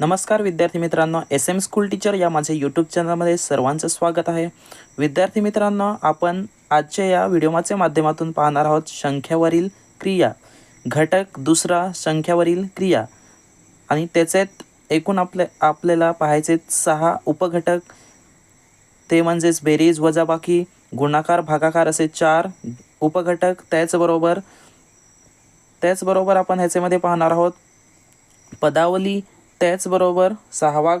नमस्कार विद्यार्थी मित्रांनो एस एम स्कूल टीचर या माझ्या यूट्यूब चॅनलमध्ये सर्वांचं स्वागत आहे. विद्यार्थी मित्रांनो आपण आजच्या या व्हिडिओमाच्या माध्यमातून पाहणार आहोत संख्यावरील क्रिया. घटक दुसरा संख्यावरील क्रिया. आणि त्याच्यात एकूण आपल्या आपल्याला पाहायचे सहा उपघटक. ते म्हणजेच बेरीज वजाबाकी गुणाकार भागाकार असे चार उपघटक. त्याचबरोबर त्याचबरोबर आपण ह्याच्यामध्ये पाहणार आहोत पदावली त्याचबरोबर सहावा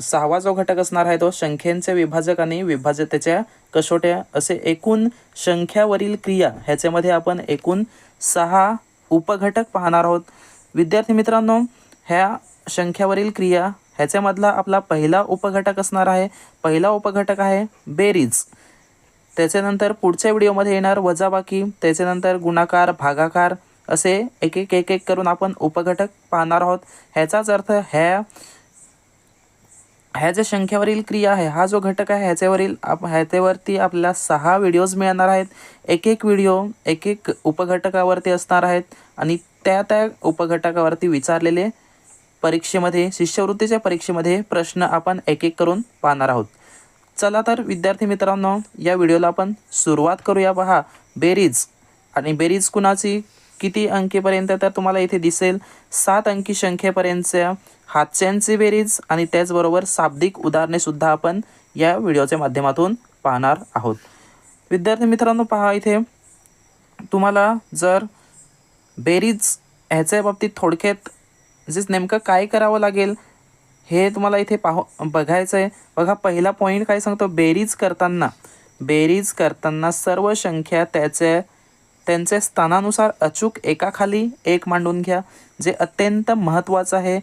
सहावा जो घटक असणार आहे तो संख्येंचे विभाजक आणि विभाजतेच्या कसोट्या असे एकूण संख्यावरील क्रिया ह्याच्यामध्ये आपण एकूण सहा उपघटक पाहणार आहोत. विद्यार्थी मित्रांनो ह्या संख्यावरील क्रिया ह्याच्यामधला आपला पहिला उपघटक असणार आहे. पहिला उपघटक आहे बेरीज. त्याच्यानंतर पुढच्या व्हिडिओमध्ये येणार वजाबाकी. त्याच्यानंतर गुणाकार भागाकार. असे एक एक एक एक करून आपण उपघटक पाहणार आहोत. ह्याचाच अर्थ ह्या ह्या ज्या संख्येवरील क्रिया आहे हा जो घटक आहे ह्याच्यावरील आप ह्याच्यावरती आपल्याला सहा व्हिडिओज मिळणार आहेत. एक एक व्हिडिओ एक एक उपघटकावरती असणार आहेत आणि त्या त्या उपघटकावरती विचारलेले परीक्षेमध्ये शिष्यवृत्तीच्या परीक्षेमध्ये प्रश्न आपण एक एक करून पाहणार आहोत. चला तर विद्यार्थी मित्रांनो या व्हिडिओला आपण सुरुवात करूया. पहा बेरीज. आणि बेरीज कुणाची? किती अंकीपर्यंत तर तुम्हाला इथे दिसेल. सात अंकी संख्येपर्यंतच्या हातच्यांची बेरीज आणि त्याचबरोबर शाब्दिक उदाहरणेसुद्धा आपण या व्हिडिओच्या माध्यमातून पाहणार आहोत. विद्यार्थी मित्रांनो पहा इथे. तुम्हाला जर बेरीज ह्याच्या बाबतीत थोडक्यात म्हणजेच नेमकं काय करावं लागेल हे तुम्हाला इथे पाहू बघायचं आहे बघा पहिला पॉईंट काय सांगतो? बेरीज करताना. बेरीज करताना सर्व संख्या त्याचे त्यांचे स्थानानुसार अचूक एकाखाली एक मांडून घ्या जे अत्यंत महत्त्वाचं आहे.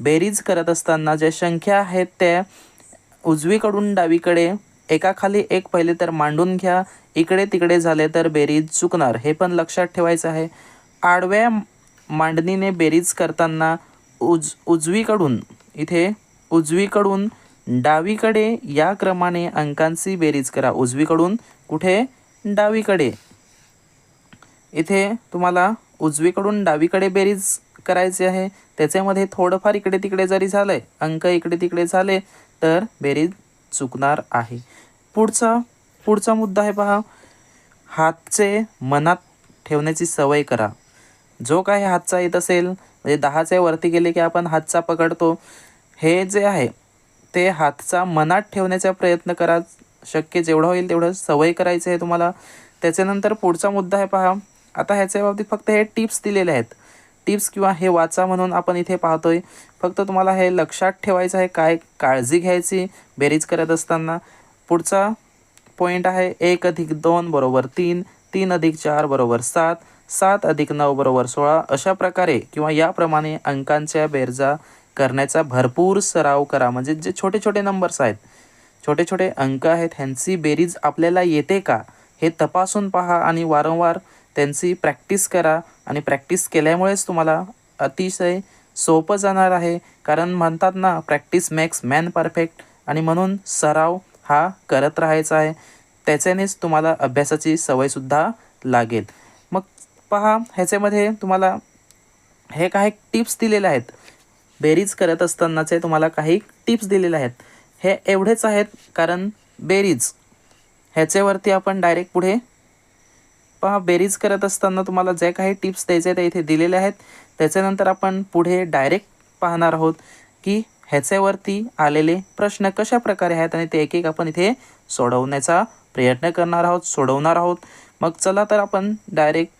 बेरीज करत असताना ज्या संख्या आहेत त्या उजवीकडून डावीकडे एकाखाली एक पहिले तर मांडून घ्या. इकडे तिकडे झाले तर बेरीज चुकणार हे पण लक्षात ठेवायचं आहे. आडव्या मांडणीने बेरीज करताना उज उजवीकडून इथे उजवीकडून डावीकडे या क्रमाने अंकांची बेरीज करा. उजवीकडून कुठे? डावीकडे. इथे तुम्हाला उजवीकडून डावीकडे बेरीज करायची आहे. त्याच्यामध्ये थोडंफार इकडे तिकडे जरी झालंय अंक इकडे तिकडे झाले तर बेरीज चुकणार आहे. पुढचा पुढचा मुद्दा आहे पहा. हातचे मनात ठेवण्याची सवय करा. जो काही हातचा येत असेल म्हणजे दहाच्या वरती गेले की आपण हातचा पकडतो हे जे आहे ते हातचा मनात ठेवण्याचा प्रयत्न करा. शक्य जेवढं होईल तेवढं सवय करायचं आहे तुम्हाला. त्याच्यानंतर पुढचा मुद्दा आहे पहा. आता ह्याच्या बाबतीत फक्त हे टिप्स दिलेले आहेत. टिप्स किंवा हे वाचा म्हणून आपण इथे पाहतोय. फक्त तुम्हाला हे लक्षात ठेवायचं आहे काय काळजी घ्यायची बेरीज करत असताना. पुढचा पॉईंट आहे एक अधिक दोन बरोबर तीन तीन अधिक चार बरोबर सात सात अधिक नऊ बरोबर सोळा. अशा प्रकारे किंवा याप्रमाणे अंकांच्या बेरजा करण्याचा भरपूर सराव करा. म्हणजे जे छोटे छोटे नंबर्स आहेत छोटे छोटे अंक आहेत ह्यांची बेरीज आपल्याला येते का हे तपासून पहा आणि वारंवार त्यांची प्रॅक्टिस करा आणि प्रॅक्टिस केल्यामुळेच तुम्हाला अतिशय सोपं जाणार आहे. कारण म्हणतात ना प्रॅक्टिस मेक्स मॅन परफेक्ट. आणि म्हणून सराव हा करत राहायचा आहे. त्याच्यानेच तुम्हाला अभ्यासाची सवयसुद्धा लागेल. मग पहा ह्याच्यामध्ये तुम्हाला हे काही टिप्स दिलेले आहेत. बेरीज करत असतानाचे तुम्हाला काही टिप्स दिलेले आहेत. हे एवढेच आहेत कारण बेरीज. ह्याच्यावरती आपण डायरेक्ट पुढे पहा बेरीज करत असताना तुम्हाला जे काही टिप्स द्यायचे ते इथे दिलेले आहेत. त्याच्यानंतर आपण पुढे डायरेक्ट पाहणार आहोत की ह्याच्यावरती आलेले प्रश्न कशा प्रकारे आहेत आणि ते एक एक आपण इथे सोडवण्याचा प्रयत्न करणार आहोत सोडवणार आहोत. मग चला तर आपण डायरेक्ट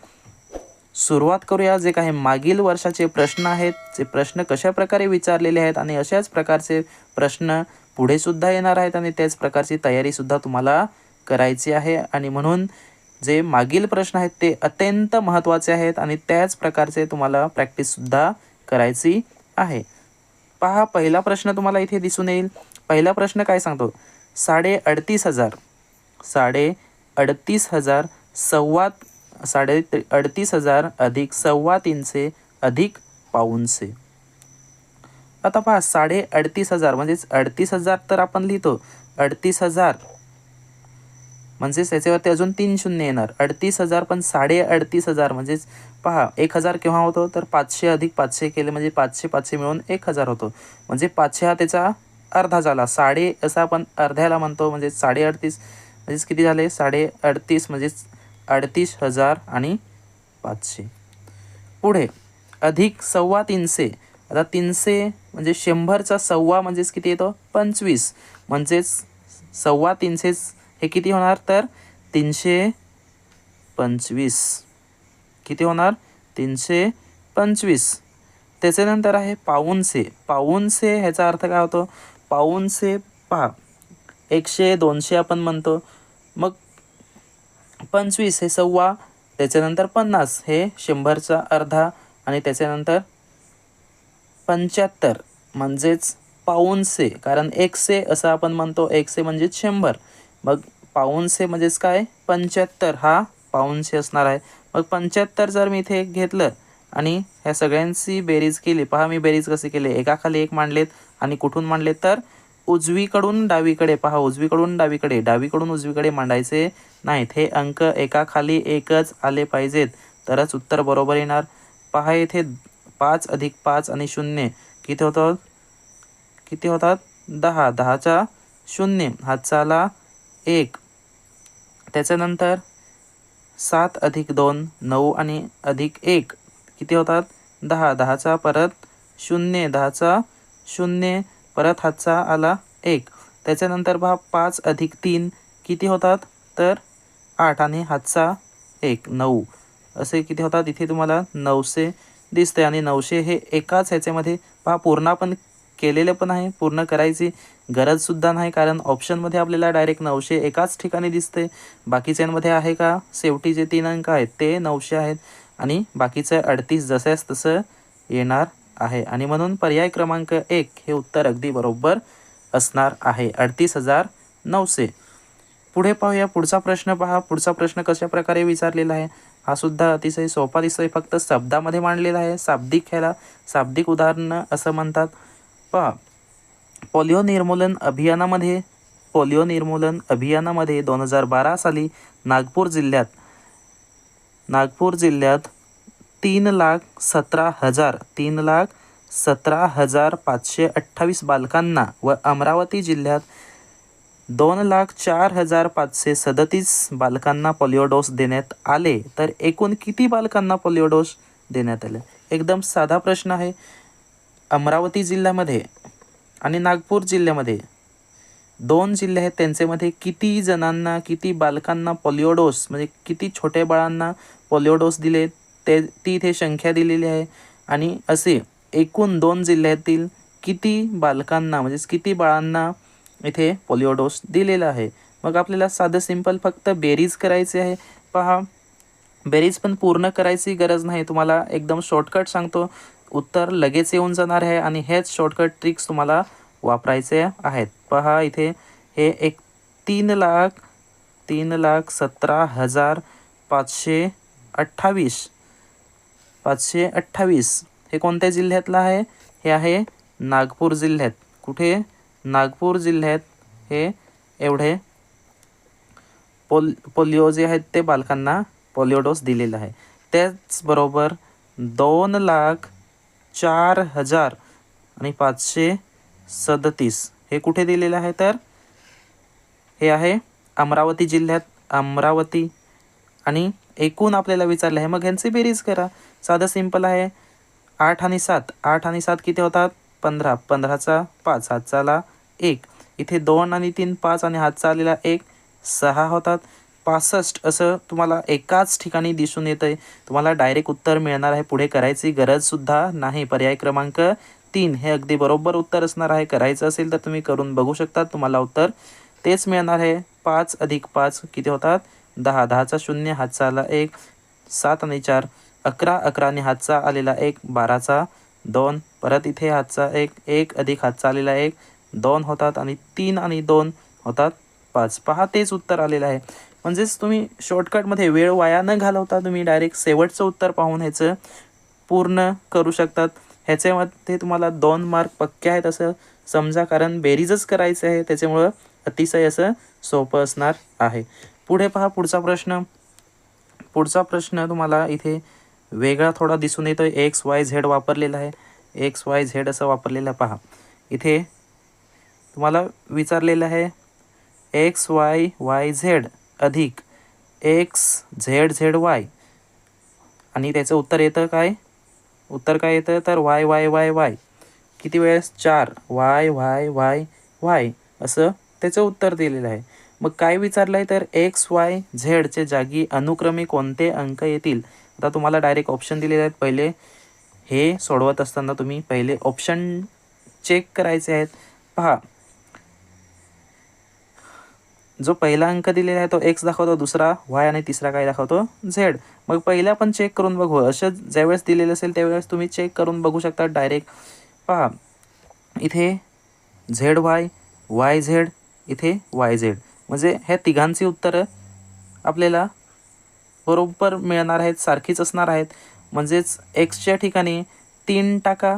सुरुवात करूया. जे काही मागील वर्षाचे प्रश्न आहेत जे प्रश्न कशा प्रकारे विचारलेले आहेत आणि अशाच प्रकारचे प्रश्न पुढेसुद्धा येणार आहेत आणि त्याच प्रकारची तयारीसुद्धा तुम्हाला करायची आहे. आणि म्हणून जे मागील प्रश्न आहेत ते अत्यंत महत्त्वाचे आहेत आणि त्याच प्रकारचे तुम्हाला प्रॅक्टिससुद्धा करायची आहे. पहा पहिला प्रश्न तुम्हाला इथे दिसून येईल. पहिला प्रश्न काय सांगतो? साडे अडतीस हजार साडे अडतीस हजार सव्वा साडे अडतीस हजार अधिक सव्वा तीनशे अधिक पाऊनशे. आता पहा साडे अडतीस हजार म्हणजेच अडतीस हजार तर आपण लिहितो. अडतीस हजार म्हणजेच त्याच्यावरती अजून तीन शून्य येणार. अडतीस हजार पण साडे अडतीस हजार म्हणजेच पहा एक हजार केव्हा होतो? तर पाचशे अधिक पाचशे केले म्हणजे पाचशे पाचशे मिळून एक हजार होतो. म्हणजे पाचशे हा त्याचा अर्धा झाला. साडे असा आपण अर्ध्याला म्हणतो म्हणजे साडे अडतीस. म्हणजेच किती झाले? साडे अडतीस म्हणजेच अडतीस हजार आणि पाचशे. पुढे अधिक सव्वा तीनशे. आता तीनशे म्हणजे शंभरचा सव्वा म्हणजेच किती येतो? पंचवीस. म्हणजेच सव्वा तीनशेच हे किती होणार तर तीनशे पंचवीस. किती होणार? तीनशे पंचवीस. त्याच्यानंतर आहे पाऊनशे. पाऊनशे ह्याचा अर्थ काय होतो? पाऊनशे पहा एकशे दोनशे आपण म्हणतो. मग पंचवीस हे सव्वा त्याच्यानंतर पन्नास हे शंभरचा अर्धा आणि त्याच्यानंतर पंच्याहत्तर. म्हणजेच पाऊनशे. कारण एकशे असं आपण म्हणतो. एकशे म्हणजेच शंभर. मग पाऊनशे म्हणजेच काय? पंच्याहत्तर. हा पाऊनशे असणार आहे. मग पंच्याहत्तर जर मी इथे घेतलं आणि ह्या सगळ्यांची बेरीज केली पहा मी बेरीज कसे केले. एकाखाली एक मांडलेत आणि कुठून मांडलेत तर? उजवीकडून डावीकडे. पहा उजवीकडून डावीकडे. डावीकडून उजवीकडे मांडायचे नाहीत. हे अंक एकाखाली एकच आले पाहिजेत. तरच उत्तर बरोबर येणार. पहा येथे पाच अधिक पाच आणि शून्य. किती होतात? किती होतात? दहा. दहाचा शून्य. हातचा एक. त्याच्यानंतर सात अधिक दोन नऊ आणि अधिक एक. किती होतात? दहा. दहाचा परत शून्य. दहाचा शून्य. परत हातचा आला एक. त्याच्यानंतर पहा पाच अधिक तीन किती होतात? तर आठ आणि हातचा एक. नऊ. असे किती होतात? इथे तुम्हाला नऊशे दिसते आणि नऊशे हे एकाच ह्याच्यामध्ये पहा पूर्ण आपण केलेलं पण आहे पूर्ण करायची गरजसुद्धा नाही कारण ऑप्शनमध्ये आपल्याला डायरेक्ट नऊशे एकाच ठिकाणी दिसते बाकीच्यांमध्ये आहे का? शेवटी जे तीन अंक आहेत ते नऊशे आहेत. आणि बाकीचं अडतीस जसंच तसं येणार आहे. आणि म्हणून पर्याय क्रमांक एक हे उत्तर अगदी बरोबर असणार आहे. अडतीस हजार नऊशे. पुढे पाहूया. पुढचा प्रश्न पहा. पुढचा प्रश्न कशा प्रकारे विचारलेला आहे? हा सुद्धा अतिशय सोपा दिसतोय. फक्त शब्दामध्ये मांडलेला आहे. शाब्दिक ह्याला शाब्दिक उदाहरणं असं म्हणतात. पहा. पोलिओ निर्मूलन अभियानामध्ये पोलिओ निर्मूलन अभियानामध्ये दोन हजार बारा साली नागपूर जिल्ह्यात नागपूर जिल्ह्यात तीन लाख सतरा हजार तीन लाख सतरा हजार पाचशे अठ्ठावीस बालकांना व अमरावती जिल्ह्यात दोन लाख चार हजार पाचशे सदतीस बालकांना पोलिओ डोस देण्यात आले. तर एकूण किती बालकांना पोलिओ डोस देण्यात आले? एकदम साधा प्रश्न आहे. अमरावती जिल्ह्यामध्ये आणि नागपूर जिल्ह्यामध्ये दोन जिल्हे आहेत त्यांच्यामध्ये किती जणांना किती बालकांना पोलिओ डोस म्हणजे किती छोट्या बाळांना पोलिओ डोस दिले ते ती इथे संख्या दिलेली आहे. आणि असे एकूण दोन जिल्ह्यातील किती बालकांना म्हणजेच किती बाळांना इथे पोलिओ डोस दिलेला आहे. मग आपल्याला साधं सिंपल फक्त बेरीज करायची आहे. पहा बेरीज पण पूर्ण करायची गरज नाही. तुम्हाला एकदम शॉर्टकट सांगतो. उत्तर लगेच येऊन जाणार आहे आणि हेच शॉर्टकट ट्रिक्स तुम्हाला वापरायचे आहेत. पहा इथे हे एक तीन लाख तीन लाख सतरा हजार पाचशे अठ्ठावीस. पाचशे अठ्ठावीस. हे कोणत्या जिल्ह्यातलं आहे? हे आहे नागपूर जिल्ह्यात. कुठे? नागपूर जिल्ह्यात. हे एवढे पोल पोलिओ जे आहेत ते बालकांना पोलिओ डोस दिलेला आहे. त्याचबरोबर दोन लाख चार हजार आणि पाचशे सदतीस. हे कुठे दिलेलं आहे तर? हे आहे अमरावती जिल्ह्यात अमरावती. आणि एकूण आपल्याला विचारलं आहे मग ह्यांची बेरीज करा. साधं सिंपल आहे आठ आणि सात. आठ आणि सात किती होतात? पंधरा. पंधराचा पाच हातचाला एक. इथे दोन आणि तीन पाच आणि हातचा आलेला एक. सहा होतात. पासष्ट असं तुम्हाला एकाच ठिकाणी दिसून येतं आहे तुम्हाला डायरेक्ट उत्तर मिळणार आहे. पुढे करायची गरजसुद्धा नाही. पर्याय क्रमांक तीन. हे अगदी बरोबर उत्तर असणार आहे. करायचं असेल तर तुम्ही करून बघू शकता. तुम्हाला उत्तर तेच मिळणार आहे. पाच अधिक पाच किती होतात? दहा. दहाचा शून्य हातचा आला एक. सात आणि चार. अकरा. अकराने हातचा आलेला एक. बाराचा दोन. परत इथे हातचा एक. एक अधिक हातचा आलेला एक. दोन होतात आणि तीन आणि दोन होतात पाच. पहा तेच उत्तर आलेलं आहे. म्हणजेच तुम्ही शॉर्टकटमध्ये वेळ वाया न घालवता तुम्ही डायरेक्ट शेवटचं उत्तर पाहून ह्याचं पूर्ण करू शकतात. ह्याच्यामध्ये तुम्हाला दोन मार्क पक्के आहेत असं समजा कारण बेरीजच करायचं आहे त्याच्यामुळं अतिशय असं सोपं असणार आहे. पुढे पहा पुढचा प्रश्न. पुढचा प्रश्न तुम्हाला इथे वेगळा थोडा दिसून येतो एक्स वाय झेड वापरलेला आहे. एक्स वाय झेड असं वापरलेलं पहा. इथे तुम्हाला विचारलेलं आहे एक्स वाय वाय झेड अधिक एक्स झेड झेड वाय. आणि त्याचं उत्तर येतं काय? उत्तर काय येतं? तर वाय वाय वाय वाय. किती वेळेस? चार. Y Y Y Y. असं त्याचं उत्तर दिलेलं आहे. मग काय विचारलं आहे तर एक्स वाय झेडचे जागी अनुक्रमे कोणते अंक येतील? आता तुम्हाला डायरेक्ट ऑप्शन दिलेले आहेत. पहिले हे सोडवत असताना तुम्ही पहिले ऑप्शन चेक करायचे आहेत. पहा. जो पहिला अंक दिलेला आहे तो एक्स दाखवतो दुसरा वाय आणि तिसरा काय दाखवतो? झेड मग पहिला पण चेक करून बघू. असं ज्यावेळेस दिलेलं असेल त्यावेळेस तुम्ही चेक करून बघू शकता डायरेक्ट पहा. इथे झेड वाय वाय झेड इथे वाय झेड म्हणजे ह्या तिघांची उत्तरं आपल्याला बरोबर मिळणार आहेत सारखीच असणार आहेत. म्हणजेच एक्सच्या ठिकाणी तीन टाका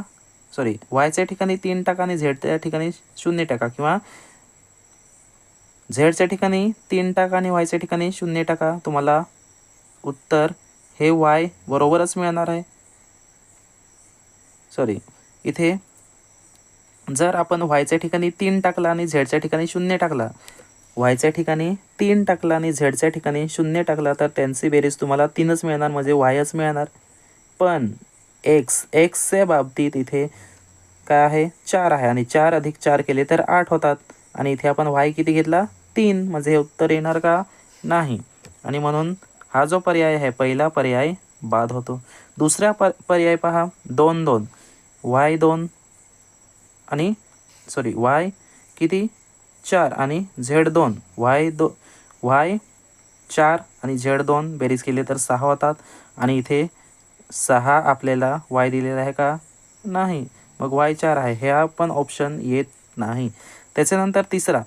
सॉरी वायच्या ठिकाणी तीन टाका आणि झेडच्या ठिकाणी शून्य टाका किंवा झेडच्या ठिकाणी तीन टाका आणि वायच्या ठिकाणी शून्य टाका. तुम्हाला उत्तर हे वाय बरोबरच मिळणार आहे. सॉरी इथे जर आपण वायच्या ठिकाणी तीन टाकला आणि झेडच्या ठिकाणी शून्य टाकला वायच्या ठिकाणी तीन टाकला आणि झेडच्या ठिकाणी शून्य टाकला तर त्यांची बेरीज तुम्हाला तीनच मिळणार म्हणजे वायच मिळणार. पण एक्स एक्सच्या बाबतीत इथे काय आहे? चार आहे आणि चार अधिक चार केले तर आठ होतात. आणि इथे आपण वाय किती घेतला? तीन म्हणजे हे उत्तर येणार का? नाही. आणि म्हणून हा जो पर्याय आहे पहिला पर्याय बाद होतो. दुसरा पर पर्याय पहा. दोन दोन. वाय दोन. आणि सॉरी वाय किती? चार. आणि झेड दोन. वाय दो वाय चार आणि झेड दोन. बेरीज केले तर सहा होतात. आणि इथे सहा आपल्याला वाय दिलेला आहे का? नाही. मग वाय चार आहे. हे पण ऑप्शन येत नाही. त्याच्यानंतर तिसरा.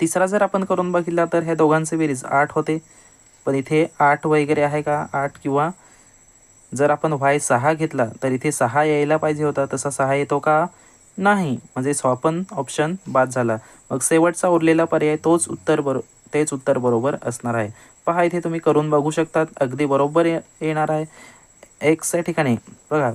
तिसरा जर आपण करून बघितला तर ह्या दोघांचे बेरीज आठ होते. पण इथे आठ वगैरे आहे का? आठ किंवा जर आपण वाय सहा घेतला तर इथे सहा यायला पाहिजे होता. तसा सहा येतो का? नाही. म्हणजे स्वपन ऑप्शन बाद झाला. मग शेवटचा उरलेला पर्याय तोच उत्तर बरो तेच उत्तर बरोबर असणार आहे. पहा इथे तुम्ही करून बघू शकतात. अगदी बरोबर येणार आहे. एक्सच्या ठिकाणी बघा.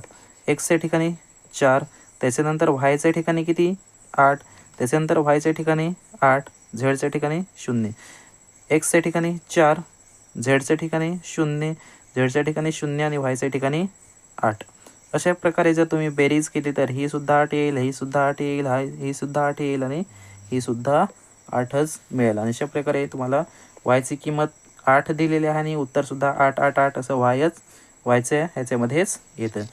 एक्सच्या ठिकाणी चार. त्याच्यानंतर व्हायच्या ठिकाणी किती? आठ. त्याच्यानंतर व्हायच्या ठिकाणी आठ. झेडच्या ठिकाणी शून्य. एक्सच्या ठिकाणी चार झेडच्या ठिकाणी शून्य झेडच्या ठिकाणी शून्य आणि व्हायच्या ठिकाणी आठ. अशा प्रकारे जर तुम्ही बेरीज केली तर ही सुद्धा आठ येईल ही सुद्धा आठ येईल हा ही सुद्धा आठ येईल आणि ही सुद्धा आठच मिळेल. आणि अशा प्रकारे तुम्हाला वायची किंमत आठ दिलेली आहे आणि उत्तरसुद्धा आठ आठ आठ असं वायच व्हायचं ह्याच्यामध्येच येतं.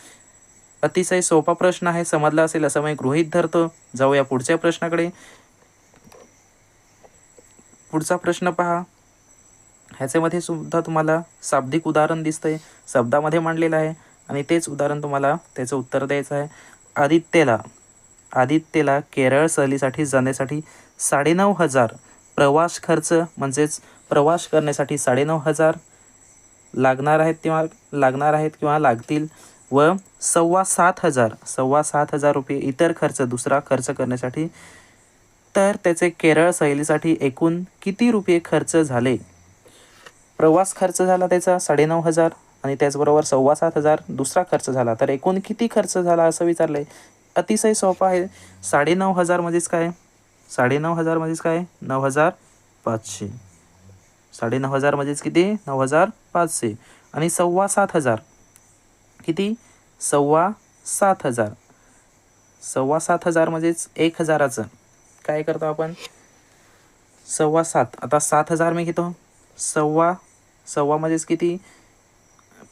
अतिशय सोपा प्रश्न आहे समजला असेल असं मी गृहीत धरतो. जाऊया पुढच्या प्रश्नाकडे. पुढचा प्रश्न पहा. ह्याच्यामध्ये सुद्धा तुम्हाला शाब्दिक उदाहरण दिसतंय. शब्दामध्ये मांडलेलं आहे आणि तेच उदाहरण तुम्हाला त्याचं उत्तर द्यायचं आहे. आदित्यला आदित्यला केरळ सहलीसाठी जाण्यासाठी साडेनऊ हजार प्रवास खर्च म्हणजेच प्रवास करण्यासाठी साडेनऊ हजार लागणार आहेत किंवा लागणार आहेत किंवा लागतील व सव्वा सात हजार सव्वा सात हजार रुपये इतर खर्च दुसरा खर्च करण्यासाठी तर त्याचे केरळ सहलीसाठी एकूण किती रुपये खर्च झाले? प्रवास खर्च झाला त्याचा साडेनऊ हजार आणि त्याचबरोबर सव्वा सात हजार दुसरा खर्च झाला. तर एकूण किती खर्च झाला असं विचारलं आहे अतिशय सोपा आहे. साडेनऊ हजार म्हणजेच काय? साडेनऊ हजार म्हणजेच काय? नऊ हजार पाचशे. साडेनऊ हजार म्हणजेच किती? नऊ हजार पाचशे. आणि सव्वा सात हजार किती? सव्वा सात हजार. सव्वा सात हजार म्हणजेच एक हजाराचं. काय करतो आपण? सव्वा सात. आता सात हजार मी घेतो. सव्वा सव्वा म्हणजेच किती?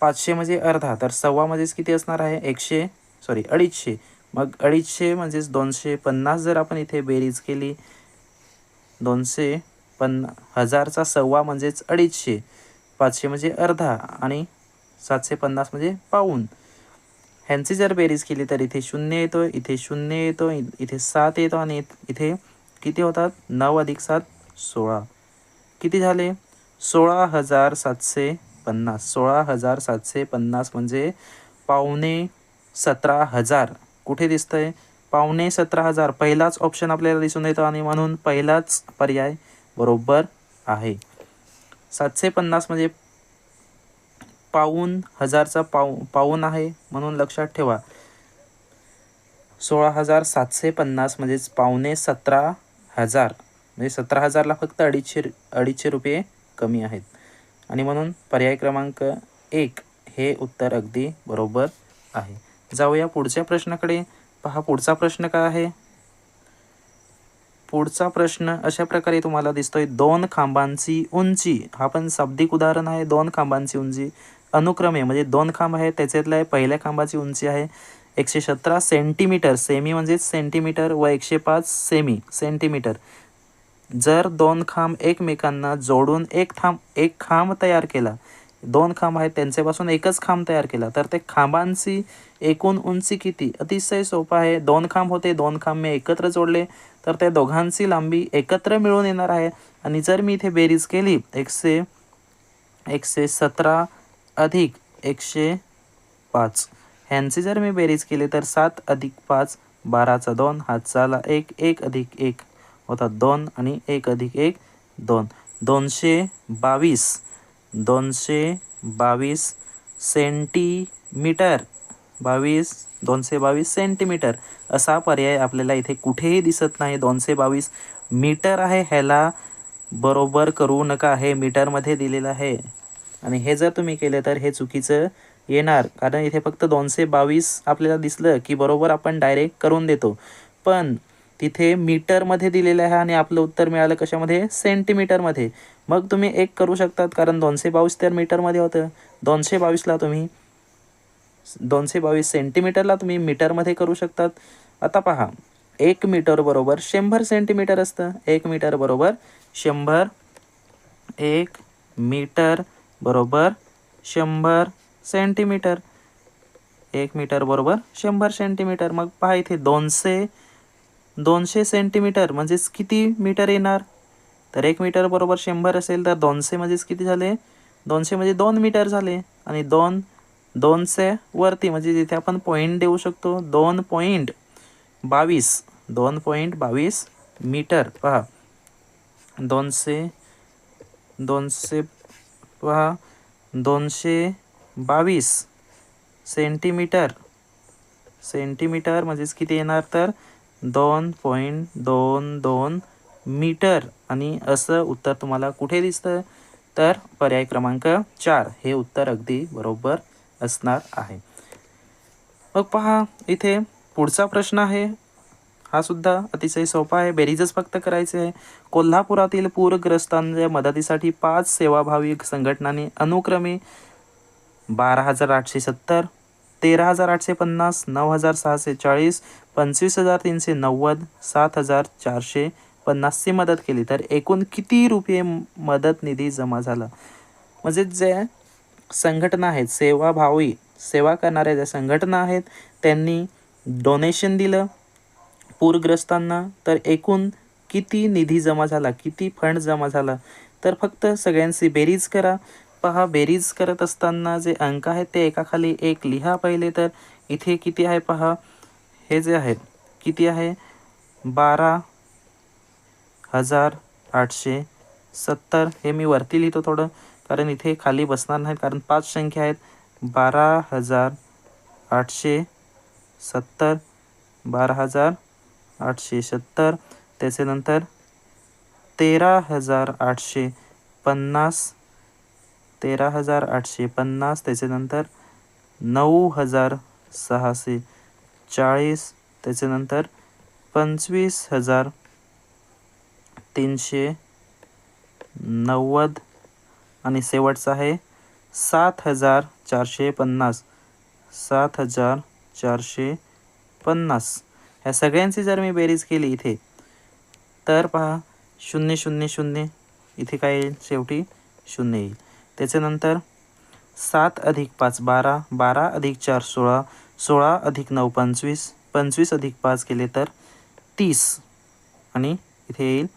पाचशे म्हणजे अर्धा. तर सव्वा म्हणजेच किती असणार आहे? एकशे सॉरी अडीचशे. मग अडीचशे म्हणजेच दोनशे पन्नास जर आपण इथे बेरीज केली दोनशे पन्ना हजारचा सव्वा म्हणजेच अडीचशे. पाचशे म्हणजे अर्धा आणि सातशे पन्नास म्हणजे पाऊन. ह्यांची जर बेरीज केली तर इथे शून्य येतो इथे शून्य येतो इथे सात येतो आणि इथे किती होतात? नऊ अधिक सात सोळा. किती झाले? सोळा हजार सातशे पन्नास. सोळा हजार सातशे पन्नास म्हणजे पावणे सतरा हजार. कुठे दिसतंय? पावणे सतरा हजार. पहिलाच ऑप्शन आपल्याला दिसून येतो आणि म्हणून पहिलाच पर्याय बरोबर आहे. सातशे पन्नास म्हणजे पाऊन हजारचा पाऊ पाऊन आहे म्हणून लक्षात ठेवा. सोळा हजार सातशे पन्नास म्हणजेच पावणे सतरा हजार. म्हणजे सतरा हजारला फक्त अडीचशे अडीचशे रुपये कमी आहेत. आणि म्हणून पर्याय क्रमांक एक हे उत्तर अगदी बरोबर आहे. जाऊया पुढच्या प्रश्नाकडे. पहा पुढचा प्रश्न काय आहे? पुढचा प्रश्न अशा प्रकारे तुम्हाला दिसतोय. दोन खांबांची उंची. हा पण शाब्दिक उदाहरण आहे. दोन खांबांची उंची. अनुक्रमे म्हणजे दोन खांब आहे त्याच्यातल्या पहिल्या खांबाची उंची आहे एकशे सतरा सेंटीमीटर सेमी म्हणजेच सेंटीमीटर व एकशे पाच सेमी सेंटीमीटर. जर दोन खांब एकमेकांना जोडून एक थांब एक खांब तयार केला दोन खांब आहेत त्यांच्यापासून एकच खांब तयार केला तर ते खांबांची एकूण उंची किती? अतिशय सोपं आहे. दोन खांब होते दोन खांब मी एकत्र जोडले तर त्या दोघांची लांबी एकत्र मिळून येणार आहे. आणि जर मी इथे बेरीज केली एकशे एकशे सतरा अधिक एकशे पाच. ह्यांची जर मी बेरीज केली तर सात अधिक पाच बाराचा दोन हातचाला एक एक अधिक एक. होता दोन आणि एक अधिक एक दोन. दोनशे बावीस दोनशे बावीस सेंटीमीटर. बावीस दोनशे बावीस सेंटीमीटर. असा पर्याय आपल्याला इथे कुठेही दिसत नाही. दोनशे बावीस मीटर आहे ह्याला बरोबर करू नका. हे मीटरमध्ये दिलेलं आहे. आणि हे जर तुम्ही केलं तर हे चुकीचं येणार. कारण इथे फक्त दोनशे बावीस आपल्याला दिसलं की बरोबर आपण डायरेक्ट करून देतो. पण तिथे मीटरमध्ये दिलेलं आहे आणि आपलं उत्तर मिळालं कशामध्ये? सेंटीमीटरमध्ये मग तुम्ही एक करू शकतात कारण दोनशे बावीस तर मीटरमध्ये होतं. दोनशे बावीसला तुम्ही दोनशे बावीस सेंटीमीटरला तुम्ही मीटरमध्ये करू शकतात. आता पहा एक मीटर बरोबर शंभर सेंटीमीटर असतं. एक मीटर बरोबर शंभर एक मीटर बरोबर? शंभर सेंटीमीटर. एक मीटर बरोबर? शंभर सेंटीमीटर. मग पहा इथे दोनशे दोनशे सेंटीमीटर म्हणजेच किती मीटर येणार? तर एक मीटर बरोबर शंभर असेल तर दोनशे म्हणजेच किती झाले? दोनशे म्हणजे दोन मीटर झाले. आणि दोन दोनशे वरती म्हणजे जिथे आपण पॉईंट देऊ शकतो दोन पॉईंट बावीस दोन पॉईंट बावीस मीटर. पहा. दोनशे दोनशे पहा दोनशे बावीस सेंटीमीटर. सेंटीमीटर म्हणजेच किती येणार तर? दोन पॉईंट दोन दोन मीटर. आणि असं उत्तर तुम्हाला कुठे दिसतं? तर पर्याय क्रमांक चार. हे उत्तर अगदी बरोबर असणार आहे. मग पहा इथे पुढचा प्रश्न आहे. हा सुद्धा अतिशय सोपा आहे. बेरीजच फक्त करायचे आहे. कोल्हापुरातील पूरग्रस्तांच्या मदतीसाठी पाच सेवाभावी संघटनांनी अनुक्रमे बारा हजार आठशे सत्तर तेरा हजार आठशे पन्नास नऊ हजार सहाशे चाळीस पंचवीस हजार तीनशे नव्वद सात हजार चारशे पन्नासची मदत केली. तर एकूण किती रुपये मदत निधी जमा झाला? म्हणजे जे संघटना आहेत सेवाभावी सेवा करणाऱ्या ज्या संघटना आहेत त्यांनी डोनेशन दिलं. पूरग्रस्तांना तर एकूण किती निधी जमा झाला किती फंड जमा झाला तर फक्त सगळ्यांची बेरीज करा. पहा बेरीज करत असताना जे अंक आहेत ते एकाखाली एक लिहा पहिले तर. इथे किती आहे पहा हे जे आहेत किती आहे? बारा हजार आठशे सत्तर. हे मी वरती लिहितो थोडं कारण इथे खाली बसणार नाहीत कारण पाच संख्या आहेत. बारा हजार आठशे सत्तर बारा हजार आठशे सत्तर. त्याच्यानंतर तेरा हजार आठशे पन्नास. तेरा हजार आठशे पन्नास. त्याच्यानंतर नऊ हजार सहाशे चाळीस. त्याच्यानंतर पंचवीस हजार तीनशे नव्वद. आणि शेवटचा आहे सात हजार चारशे पन्नास. सात हजार चारशे पन्नास. ह्या सगळ्यांची जर मी बेरीज केली इथे तर पहा शून्य शून्य शून्य इथे काय येईल? शेवटी शून्य येईल. त्याच्यानंतर सात अधिक पाच बारा बारा अधिक चार सोळा सोळा अधिक नऊ पंचवीस पंचवीस अधिक पाच केले तर तीस. आणि इथे येईल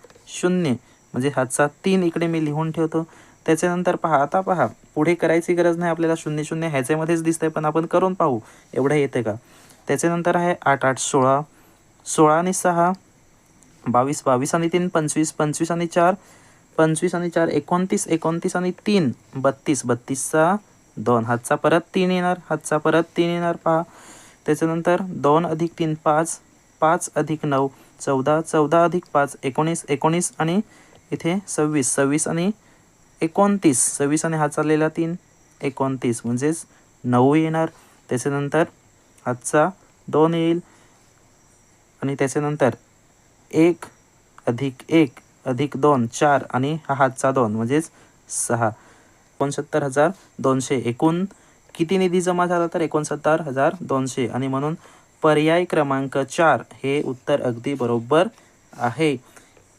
शून्य. म्हणजे हातचा तीन इकडे मी लिहून ठेवतो. त्याच्यानंतर पहा आता पहा पुढे करायची गरज नाही आपल्याला शून्य शून्य ह्याच्यामध्येच दिसतंय पण आपण करून पाहू. एवढं येतं का? त्याच्यानंतर आहे आठ आठ सोळा सोळा आणि सहा बावीस बावीस आणि तीन पंचवीस पंचवीस आणि चार पंचवीस आणि चार एकोणतीस एकोणतीस आणि तीन बत्तीस बत्तीसचा दोन. हातचा परत तीन येणार हातचा परत तीन येणार पहा. त्याच्यानंतर दोन अधिक तीन पाच पाच अधिक नऊ चौदा चौदा अधिक पाच एकोणीस एकोणीस आणि इथे सव्वीस सव्वीस आणि एकोणतीस सव्वीस आणि हात चाललेला तीन एकोणतीस म्हणजेच नऊ येणार. त्याच्यानंतर हातचा दोन येईल आणि त्याच्यानंतर एक अधिक एक अधिक दोन चार आणि हा हातचा दोन म्हणजेच सहा. एकोणसत्तर हजार दोनशे एकूण किती निधी जमा झाला तर? एकोणसत्तर हजार दोनशे. आणि म्हणून पर्याय क्रमांक चार हे उत्तर अगदी बरोबर आहे.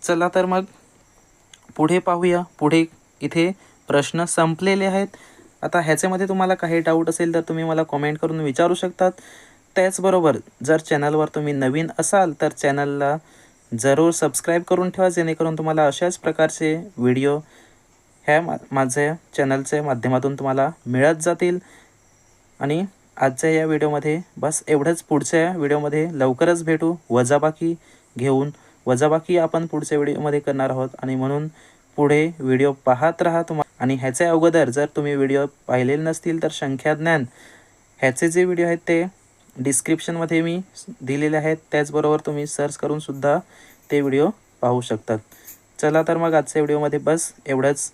चला तर मग पुढे पाहूया. पुढे इथे प्रश्न संपलेले आहेत. आता ह्याच्यामध्ये तुम्हाला काही डाऊट असेल तर तुम्ही मला कॉमेंट करून विचारू शकतात. त्याचबरोबर जर चॅनलवर तुम्ही नवीन असाल तर चॅनलला जरूर सबस्क्राईब करून ठेवा जेणेकरून तुम्हाला अशाच प्रकारचे व्हिडिओ ह्या मा माझ्या चॅनलच्या माध्यमातून तुम्हाला मिळत जातील. आणि आजच्या या व्हिडिओमध्ये बस एवढंच. पुढच्या व्हिडिओमध्ये लवकरच भेटू. वजाबाकी घेऊन वजाबाकी आपण पुढच्या व्हिडिओमध्ये करणार आहोत. आणि म्हणून पुढे व्हिडिओ पाहत राहा तुम्हा आणि ह्याच्या अगोदर जर तुम्ही व्हिडिओ पाहिलेले नसतील तर संख्याज्ञान ह्याचे जे व्हिडिओ आहेत ते डिस्क्रिप्शनमध्ये मी दिलेले आहेत. त्याचबरोबर तुम्ही सर्च करूनसुद्धा ते व्हिडिओ पाहू शकतात. चला तर मग आजच्या व्हिडिओमध्ये बस. एवढंच.